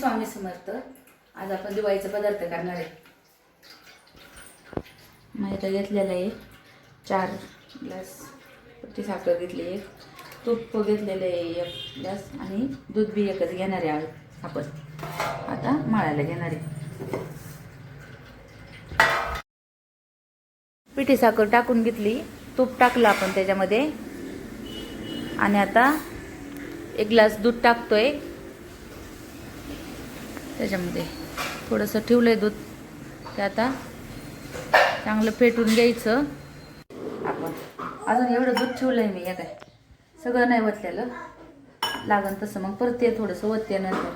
स्वामी समर्थ. आज आपण दिवाळीचा पदार्थ करणार आहे. मैदा घेतलेला आहे चार ग्लास. पट्टी साखर घेतली एक तूप घेतलेलं आहे एक ग्लास आणि दूध बी एकच घेणार आहे आपण. आता मळायला घेणार आहे. पिठी साखर टाकून घेतली. तूप टाकलं आपण त्याच्यामध्ये. आणि आता एक ग्लास दूध टाकतोय. त्याच्यामध्ये. थोडंसं ठेवलं आहे दूध. ते आता चांगलं फेटून घ्यायचं. आपण अजून एवढं दूध ठेवलं आहे मी या काय? सगळं नाही वतलेलं. लागन तसं. मग परत ते थोडंसं वतते नंतर.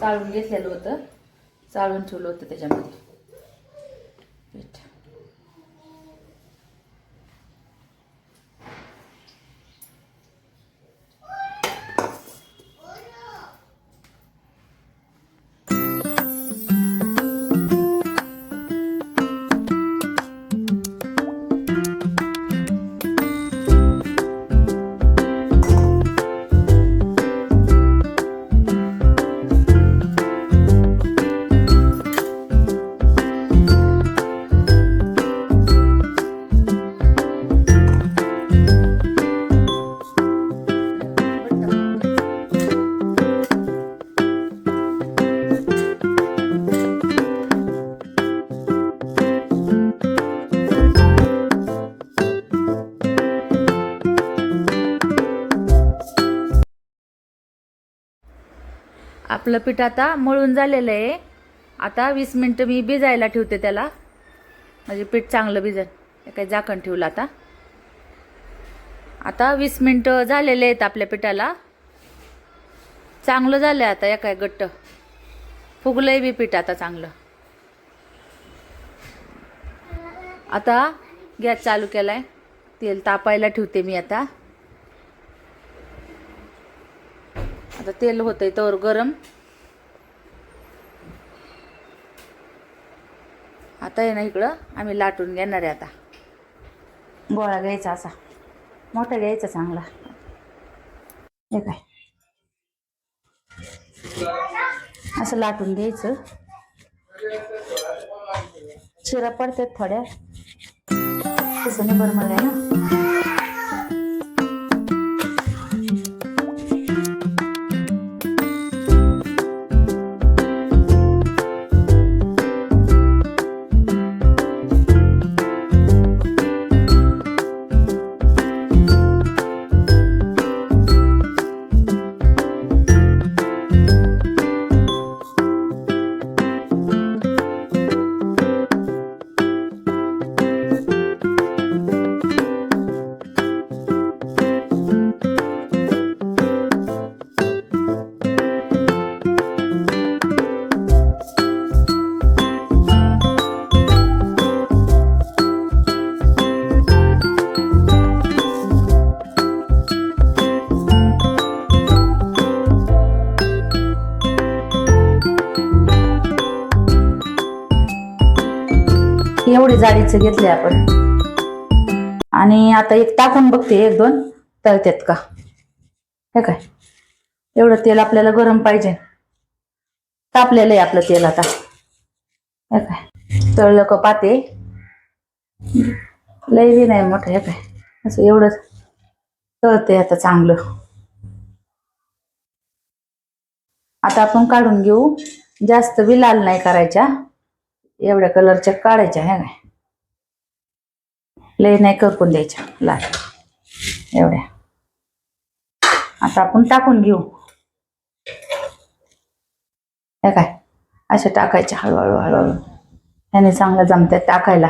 चाळून घेतलेलं होतं. चाळून ठेवलं होतं त्याच्यामध्ये. आपलं पीठ आता मळून झालेलं आहे. आता वीस मिनटं मी भिजायला ठेवते त्याला. म्हणजे पीठ चांगलं भिजल काही झाकण ठेवलं आता. आता वीस मिनटं झालेले आहेत आपल्या पिठाला. चांगलं झालं आहे आता एका गट्ट फुगलंय बी पीठ आता चांगलं. आता गॅस चालू केला आहे तेल तापायला ठेवते मी आता. आता तेल होतंय तर गरम. आता आहे ना इकडं आम्ही लाटून घेणार आहे आता. गोळा घ्यायचा असा. मोठा घ्यायचा चांगला. हे काय? असं लाटून घ्यायचं. शिरा पडतात थोड्या. तसं नाही बरं मला आहे ना. एवढे जाडीचं घेतले आपण. आणि आता एक टाकून बघते एक दोन तळत्यात का? हे काय? एवढं तेल आपल्याला गरम पाहिजे. तापलेलं आहे आपलं तेल आता. हे काय? तळलं का पाते? लय बी नाही मोठं हे काय? असं एवढं तळते आता चांगलं. आता आपण काढून घेऊ. जास्त बी लाल नाही करायच्या. एवढ्या कलरच्या काढायच्या ह्या काय लय नाही करपून द्यायच्या लाल. एवढ्या. आता आपण टाकून घेऊ. हे काय? अशा टाकायच्या हळूहळू हळूहळू. ह्याने चांगलं जमतात टाकायला.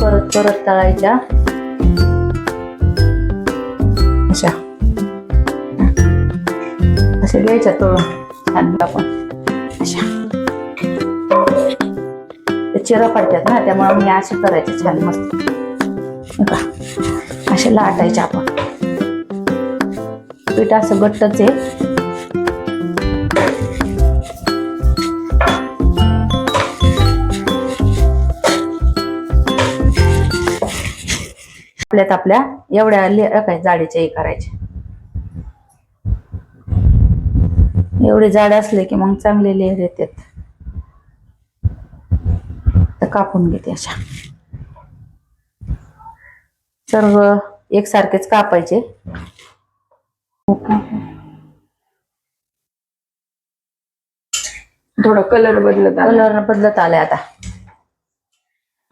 परत परत तळायच्या. अशा. अशा घ्यायच्या तळून. छान आपण अशा. चिरा पडतात ना त्यामुळे मी असे करायचे छान मस्त. असे लाटायचे आपण. पीठ असं घट्टच आहे. आपल्यात आपल्या एवढ्या काय जाडीचे हे करायचे एवढे जाड असले की मग चांगले लेअर येतात तर कापून घेते अशा. सर्व एकसारखेच कापायचे. थोडा कलर बदलत कलर बदलत आलाय आता.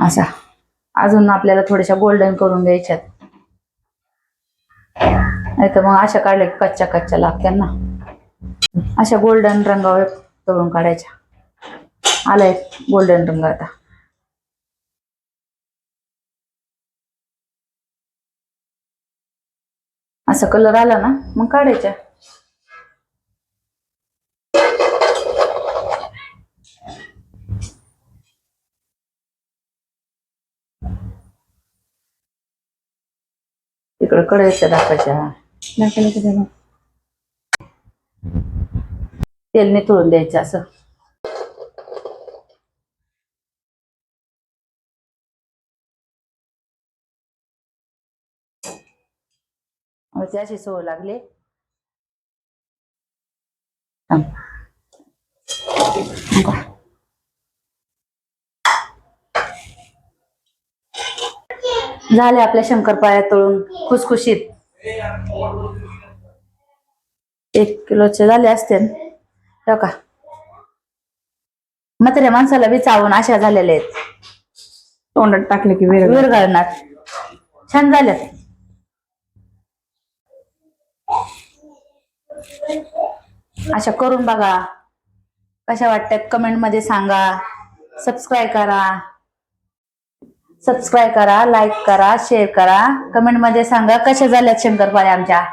असा. अजून आपल्याला थोड्याशा गोल्डन करून घ्यायच्यात नाही तर मग अशा काढल्या की कच्च्या कच्च्या लागतात ना. अशा गोल्डन रंगावर तळून काढायच्या. आलाय गोल्डन रंग आता. असा कलर आला ना मग काढायच्या. इकडं कढईच्या दाखवलं त्याला. तेल निथळून द्यायचं असं अशी सवय लागली थांब. झाले आपल्या शंकरपाळ्या तळून खुसखुशीत. एक किलोचे झाले असते. का? म्हाताऱ्या माणसाला बी चावून अशा झालेल्या आहेत. तोंडात टाकलं की वेळ विरघळणार छान झाल्यात अशा करून बघा. कशा वाटतात कमेंटमध्ये सांगा. सबस्क्राईब करा. सबस्क्राईब करा लाईक करा शेअर करा. कमेंटमध्ये सांगा कशा झाल्यात शंकरपाळ्या आमच्या?